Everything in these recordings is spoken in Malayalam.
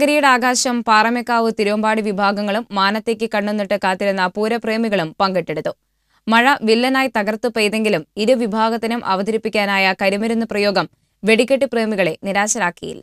നഗരിയുടെ ആകാശം പാറമേക്കാവ് തിരുവമ്പാടി വിഭാഗങ്ങളും മാനത്തേക്ക് കണ്ണുനിട്ട് കാത്തിരുന്ന പൂരപ്രേമികളും പങ്കിട്ടെടുത്തു. മഴ വില്ലനായി തകർത്തു പെയ്തെങ്കിലും ഇരു വിഭാഗത്തിനും അവതരിപ്പിക്കാനായ കരിമരുന്ന് പ്രയോഗം വെടിക്കെട്ട് പ്രേമികളെ നിരാശരാക്കിയില്ല.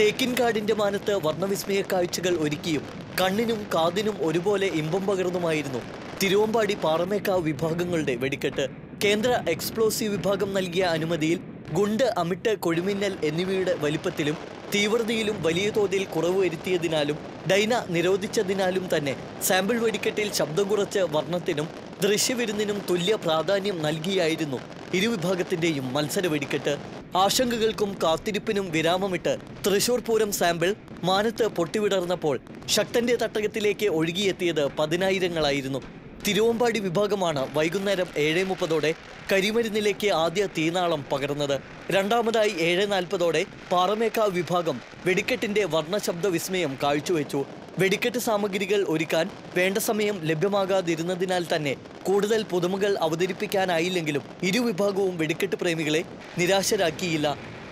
തേക്കിൻകാടിന്റെ മാനത്ത് വർണവിസ്മയ കാഴ്ചകൾ ഒരുക്കിയും കണ്ണിനും കാതിനും ഒരുപോലെ ഇമ്പം പകർന്നുമായിരുന്നു തിരുവമ്പാടി പാറമേക്കാവ് വിഭാഗങ്ങളുടെ വെടിക്കെട്ട്. കേന്ദ്ര എക്സ്പ്ലോസീവ് വിഭാഗം നൽകിയ അനുമതിയിൽ ഗുണ്ട് അമിട്ട് കൊടിമിന്നൽ എന്നിവയുടെ വലിപ്പത്തിലും തീവ്രതയിലും വലിയ തോതിൽ കുറവ് വരുത്തിയതിനാലും ഡൈന നിരോധിച്ചതിനാലും തന്നെ സാമ്പിൾ വെടിക്കെട്ടിൽ ശബ്ദം കുറച്ച് വർണത്തിനും ദൃശ്യവിരുന്നിനും തുല്യ പ്രാധാന്യം നൽകിയായിരുന്നു ഇരുവിഭാഗത്തിന്റെയും മത്സര വെടിക്കെട്ട്. ആശങ്കകൾക്കും കാത്തിരിപ്പിനും വിരാമമിട്ട് തൃശൂർ പൂരം സാമ്പിൾ മാനത്ത് പൊട്ടിവിടർന്നപ്പോൾ ശക്തന്റെ തട്ടകത്തിലേക്ക് ഒഴുകിയെത്തിയത് പതിനായിരങ്ങളായിരുന്നു. തിരുവമ്പാടി വിഭാഗമാണ് വൈകുന്നേരം ഏഴ് മുപ്പതോടെ കരിമരുന്നിലേക്ക് ആദ്യ തീനാളം പകർന്നത്. രണ്ടാമതായി ഏഴ് നാൽപ്പതോടെ പാറമേക്കാവ് വിഭാഗം വെടിക്കെട്ടിന്റെ വർണശബ്ദ വിസ്മയം കാഴ്ചവെച്ചു. വെടിക്കെട്ട് സാമഗ്രികൾ ഒരുക്കാൻ വേണ്ട സമയം ലഭ്യമാകാതിരുന്നതിനാൽ തന്നെ കൂടുതൽ പുതുമകൾ അവതരിപ്പിക്കാനായില്ലെങ്കിലും ഇരുവിഭാഗവും വെടിക്കെട്ട് പ്രേമികളെ നിരാശരാക്കിയില്ല.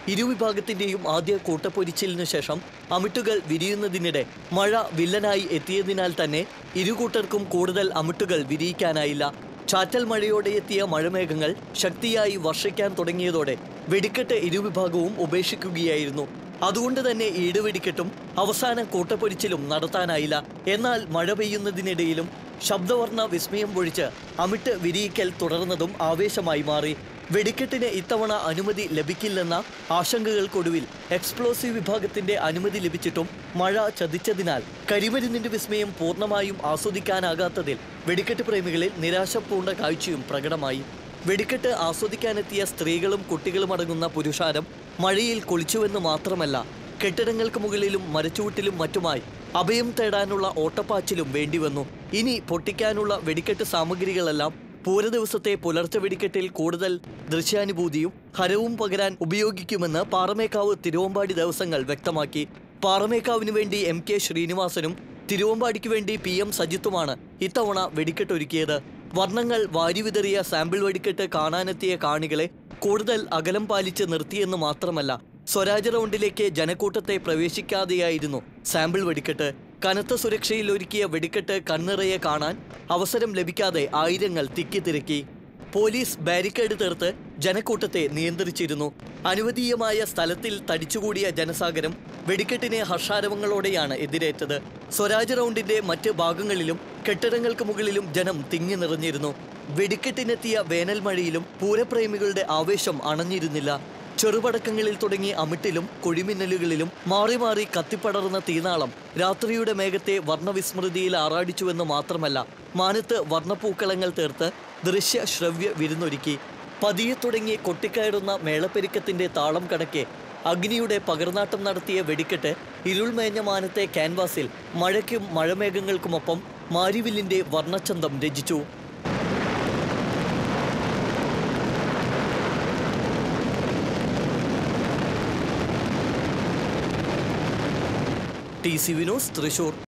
ഇരുവിഭാഗത്തിന്റെയും ആദ്യ കൂട്ടപ്പൊരിച്ചിലിനു ശേഷം അമിട്ടുകൾ വിരിയുന്നതിനിടെ മഴ വില്ലനായി എത്തിയതിനാൽ തന്നെ ഇരുകൂട്ടർക്കും കൂടുതൽ അമിട്ടുകൾ വിരിയിക്കാനായില്ല. ചാറ്റൽ മഴയോടെ എത്തിയ മഴമേഘങ്ങൾ ശക്തിയായി വർഷിക്കാൻ തുടങ്ങിയതോടെ വെടിക്കെട്ട് ഇരുവിഭാഗവും ഉപേക്ഷിക്കുകയായിരുന്നു. അതുകൊണ്ട് തന്നെ ഈടുവെടിക്കെട്ടും അവസാന കൂട്ടപ്പൊരിച്ചിലും നടത്താനായില്ല. എന്നാൽ മഴ പെയ്യുന്നതിനിടയിലും ശബ്ദവർണ വിസ്മയം പൊഴിച്ച് അമിട്ട് വിരിയിക്കൽ തുടർന്നതും ആവേശമായി മാറി. വെടിക്കെട്ടിന് ഇത്തവണ അനുമതി ലഭിക്കില്ലെന്ന ആശങ്കകൾക്കൊടുവിൽ എക്സ്പ്ലോസീവ് വിഭാഗത്തിന്റെ അനുമതി ലഭിച്ചിട്ടും മഴ ചതിച്ചതിനാൽ കരിമരുന്നിന്റെ വിസ്മയം പൂർണമായും ആസ്വദിക്കാനാകാത്തതിൽ വെടിക്കെട്ട് പ്രേമികളിൽ നിരാശപൂർണ കാഴ്ചയും പ്രകടമായി. വെടിക്കെട്ട് ആസ്വദിക്കാനെത്തിയ സ്ത്രീകളും കുട്ടികളും അടങ്ങുന്ന പുരുഷാരം മഴയിൽ കുളിച്ചുവെന്ന് മാത്രമല്ല കെട്ടിടങ്ങൾക്ക് മുകളിലും മരച്ചുവട്ടിലും മറ്റുമായി അഭയം തേടാനുള്ള ഓട്ടപ്പാച്ചിലും വേണ്ടിവന്നു ഇനി പൊട്ടിക്കാനുള്ള വെടിക്കെട്ട് സാമഗ്രികളെല്ലാം പൂര ദിവസത്തെ പുലർച്ചെ വെടിക്കെട്ടിൽ കൂടുതൽ ദൃശ്യാനുഭൂതിയും ഹരവും പകരാൻ ഉപയോഗിക്കുമെന്ന് പാറമേക്കാവ് തിരുവമ്പാടി ദിവസങ്ങൾ വ്യക്തമാക്കി. പാറമേക്കാവിന് വേണ്ടി എം കെ ശ്രീനിവാസനും തിരുവമ്പാടിക്ക് വേണ്ടി പി എം സജിത്തുമാണ് ഇത്തവണ വെടിക്കെട്ടൊരുക്കിയത് വർണങ്ങൾ വാരിവിതറിയ സാമ്പിൾ വെടിക്കെട്ട് കാണാനെത്തിയ കാണികളെ കൂടുതൽ അകലം പാലിച്ച് നിർത്തിയെന്ന് മാത്രമല്ല സ്വരാജ് റൗണ്ടിലേക്ക് ജനക്കൂട്ടത്തെ പ്രവേശിക്കാതെയായിരുന്നു. സാമ്പിൾ വെടിക്കെട്ട് കനത്ത സുരക്ഷയിൽ ഒരുക്കിയ വെടിക്കെട്ട് കണ്ണിറയെ കാണാൻ അവസരം ലഭിക്കാതെ ആയിരങ്ങൾ തിക്കിത്തിരക്കി പോലീസ് ബാരിക്കേഡ് തീർത്ത് ജനക്കൂട്ടത്തെ നിയന്ത്രിച്ചിരുന്നു. അനുവദീയമായ സ്ഥലത്തിൽ തടിച്ചുകൂടിയ ജനസാഗരം വെടിക്കെട്ടിനെ ഹർഷാരവങ്ങളോടെയാണ് എതിരേറ്റത്. സ്വരാജ് റൗണ്ടിന്റെ മറ്റ് ഭാഗങ്ങളിലും കെട്ടിടങ്ങൾക്ക് മുകളിലും ജനം തിങ്ങി നിറഞ്ഞിരുന്നു. വെടിക്കെട്ടിനെത്തിയ വേനൽ മഴയിലും പൂരപ്രേമികളുടെ ആവേശം അണഞ്ഞിരുന്നില്ല. ചെറുപടക്കങ്ങളിൽ തുടങ്ങി അമിട്ടിലും കൊഴിമിന്നലുകളിലും മാറി മാറി കത്തിപ്പടർന്ന തീനാളം രാത്രിയുടെ മേഘത്തെ വർണവിസ്മൃതിയിൽ ആറാടിച്ചുവെന്ന് മാത്രമല്ല മാനത്ത് വർണപ്പൂക്കളങ്ങൾ തീർത്ത് ദൃശ്യ ശ്രവ്യ വിരുന്നൊരുക്കി. പതിയെ തുടങ്ങി കൊട്ടിക്കയറുന്ന മേളപ്പെരുക്കത്തിന്റെ താളം കടക്കെ അഗ്നിയുടെ പകർനാട്ടം നടത്തിയ വെടിക്കെട്ട് ഇരുൾമേഞ്ഞ മാനത്തെ ക്യാൻവാസിൽ മഴയ്ക്കും മഴമേഘങ്ങൾക്കുമൊപ്പം മാരിവില്ലിന്റെ വർണച്ചന്തം രചിച്ചു. T C Vinos Thrissur